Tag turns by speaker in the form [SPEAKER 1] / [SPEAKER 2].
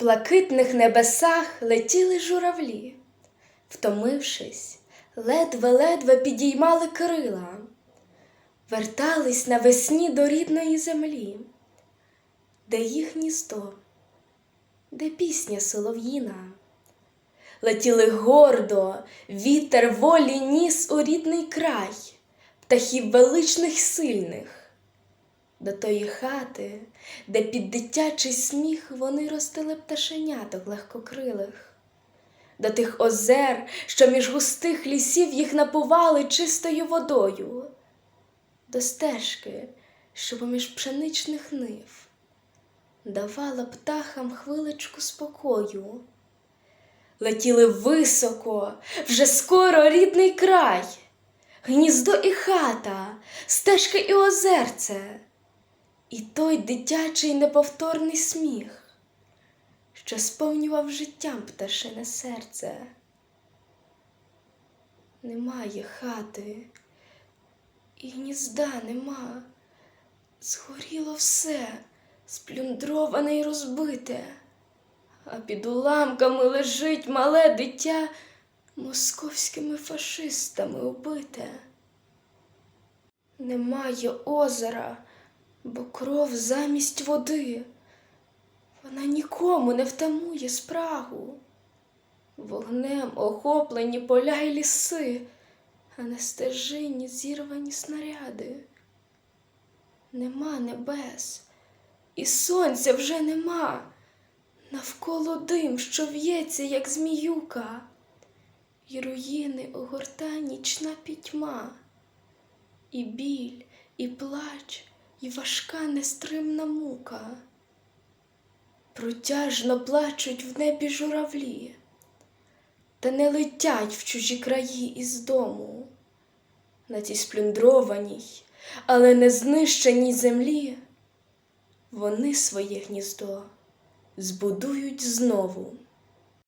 [SPEAKER 1] Блакитних небесах летіли журавлі, втомившись, ледве-ледве підіймали крила, вертались навесні до рідної землі, де їх гніздо, де пісня солов'їна. Летіли гордо, вітер волі ніс у рідний край, птахів величних сильних, до тої хати, де під дитячий сміх вони ростили пташеняток легкокрилих, до тих озер, що між густих лісів їх напували чистою водою, до стежки, що поміж пшеничних нив, давала птахам хвилечку спокою. Летіли високо, вже скоро рідний край, гніздо і хата, стежки і озерце, і той дитячий неповторний сміх, що сповнював життям пташине серце. Немає хати, і гнізда нема, згоріло все, сплюндроване й розбите а під уламками лежить мале дитя московськими фашистами убите. Немає озера, бо кров замість води, вона нікому не втамує спрагу. Вогнем охоплені поля й ліси, а на стежині зірвані снаряди. Нема небес, і сонця вже нема. Навколо дим, що в'ється, як зміюка, і руїни огорта нічна пітьма, і біль, і плач, і важка нестримна мука. Протяжно плачуть в небі журавлі, та не летять в чужі краї із дому. На цій сплюндрованій, але не знищеній землі вони своє гніздо збудують знову.